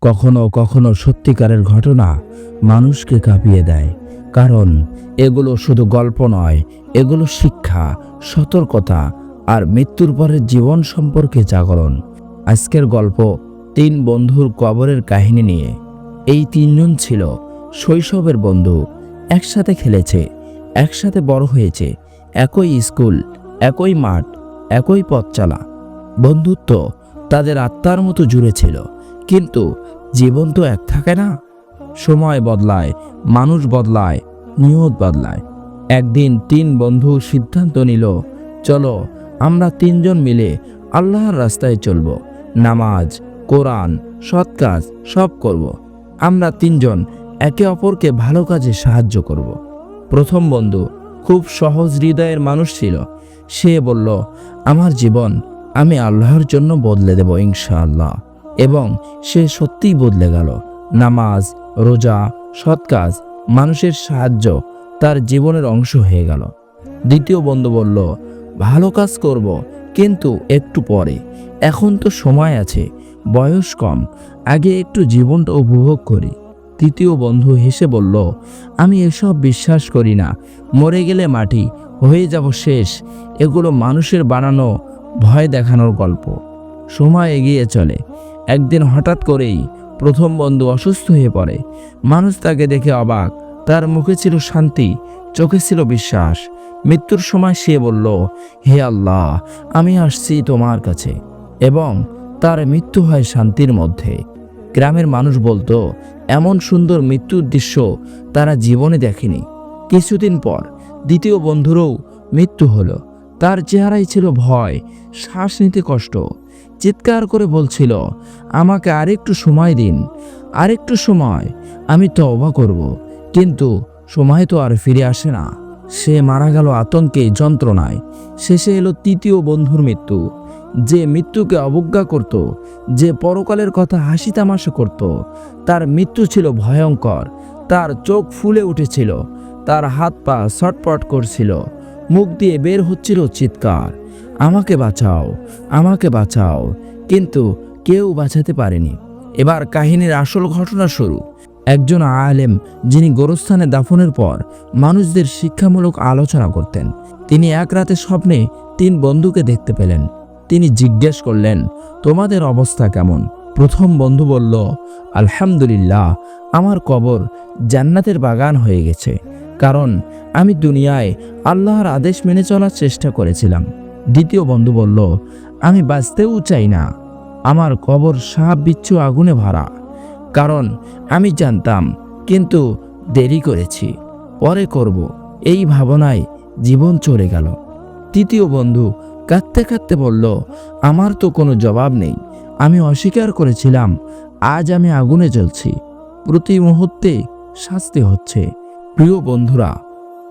কখনো কখনো সত্যিকারের ঘটনা মানুষকে কাঁপিয়ে দেয়। কারণ এগুলো শুধু গল্প নয়, এগুলো শিক্ষা, সতর্কতা আর মৃত্যুর পরের জীবন সম্পর্কে জাগরণ। আজকের গল্প তিন বন্ধুর কবরের কাহিনী নিয়ে। এই তিনজন ছিল শৈশবের বন্ধু, একসাথে খেলেছে, একসাথে বড় হয়েছে, একই স্কুল, একই মাঠ, একই পথ চলা। বন্ধুত্ব তাদের আত্মার মতো জুড়ে ছিল। কিন্তু জীবন তো এক থাকে না। সময় বদলায়, মানুষ বদলায়, নিয়ত বদলায়। একদিন তিন বন্ধু সিদ্ধান্ত নিল, চলো, আমরা তিনজন মিলে আল্লাহর রাস্তায় চলব। নামাজ, কোরআন, সৎ কাজ, সব করব। আমরা তিনজন একে অপরকে ভালো কাজে সাহায্য করব। প্রথম বন্ধু খুব সহজ হৃদয়ের মানুষ ছিল। সে বলল, আমার জীবন আমি আল্লাহর জন্য বদলে দেব ইনশাআল্লাহ। এবং সে সত্যিই বদলে গেল। নামাজ, রোজা, সৎ কাজ, মানুষের সাহায্য তার জীবনের অংশ হয়ে গেল। দ্বিতীয় বন্ধু বলল, ভালো কাজ করব, কিন্তু একটু পরে। এখন তো সময় আছে, বয়স কম, আগে একটু জীবনটা উপভোগ করি। তৃতীয় বন্ধু হেসে বলল, আমি এসব বিশ্বাস করি না, মরে গেলে মাটি, হয়ে যাব শেষ। এগুলো মানুষের বানানো, ভয় দেখানোর গল্প। সময় এগিয়ে চলে। একদিন হঠাৎ করেই প্রথম বন্ধু অসুস্থ হয়ে পড়ে। মানুষ তাকে দেখে অবাক। তার মুখে ছিল শান্তি, চোখে ছিল বিশ্বাস। মৃত্যুর সময় সে বলল, হে আল্লাহ, আমি আসছি তোমার কাছে। এবং তার মৃত্যু হয় শান্তির মধ্যে। গ্রামের মানুষ বলতো, এমন সুন্দর মৃত্যুর দৃশ্য তারা জীবনে দেখেনি। কিছুদিন পর দ্বিতীয় বন্ধুরও মৃত্যু হলো। তার চেহারায় ছিল ভয়, শ্বাস নিতে কষ্ট। চিৎকার করে বলছিল, আমাকে আরেকটু সময় দিন, আরেকটু সময়, আমি তওবা করব। কিন্তু সময় তো আর ফিরে আসে না। সে মারা গেল আতঙ্কে, যন্ত্রণায়। শেষে এলো তৃতীয় বন্ধুর মৃত্যু। যে মৃত্যুকে অবজ্ঞা করত, যে পরকালের কথা হাসি তামাশা করত, তার মৃত্যু ছিল ভয়ঙ্কর। তার চোখ ফুলে উঠেছিল, তার হাত পা ছটপট করছিল, মুখ দিয়ে বের হচ্ছিল চিৎকার। আমাকে বাঁচাও আমাকে বাঁচাও। কিন্তু কেউ বাঁচাতে পারেনি। এবার কাহিনীর আসল ঘটনা শুরু। একজন আলেম যিনি গোরস্থানে দাফনের পর মানুষদের শিক্ষামূলক আলোচনা করতেন। তিনি এক রাতে স্বপ্নে তিন বন্ধুকে দেখতে পেলেন। তিনি জিজ্ঞেস করলেন, তোমাদের অবস্থা কেমন? প্রথম বন্ধু বলল, আলহামদুলিল্লাহ, আমার কবর জান্নাতের বাগান হয়ে গেছে। কারণ আমি দুনিয়ায় আল্লাহর আদেশ মেনে চলার চেষ্টা করেছিলাম। দ্বিতীয় বন্ধু বলল, আমি বাঁচতেও চাই না। আমার কবর সাপ বিচ্ছু আগুনে ভরা। কারণ আমি জানতাম, কিন্তু দেরি করেছি। পরে করব। এই ভাবনায় জীবন চলে গেল। তৃতীয় বন্ধু কাঁদতে কাঁদতে বলল, আমার তো কোনো জবাব নেই। আমি অস্বীকার করেছিলাম, আজ আমি আগুনে জ্বলছি। প্রতি মুহূর্তে শাস্তি হচ্ছে। প্রিয় বন্ধুরা,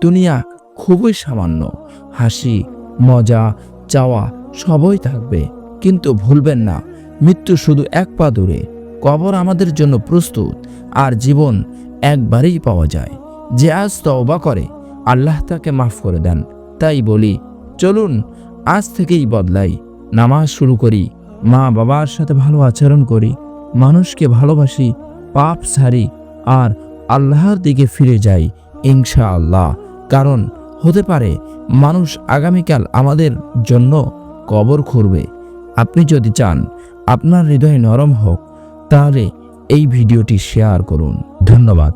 দুনিয়া খুবই সামান্য। হাসি মজা, চাওয়া সবই থাকবে। কিন্তু ভুলবেন না, মৃত্যু শুধু এক পা দূরে। কবর আমাদের জন্য প্রস্তুত, আর জীবন একবারেই পাওয়া যায়। যে আজ তওবা করে, আল্লাহ তাকে মাফ করে দেন। তাই বলি, চলুন, আজ থেকেই বদলাই। নামাজ শুরু করি, মা বাবার সাথে ভালো আচরণ করি, মানুষকে ভালোবাসি, পাপ ছাড়ি আর আল্লাহর দিকে ফিরে যাই ইনশা আল্লাহ কারণ হতে পারে, মানুষ আগামীকাল আমাদের জন্য কবর খুঁড়বে। আপনি যদি চান আপনার হৃদয় নরম হোক, তাহলে এই ভিডিওটি শেয়ার করুন। ধন্যবাদ।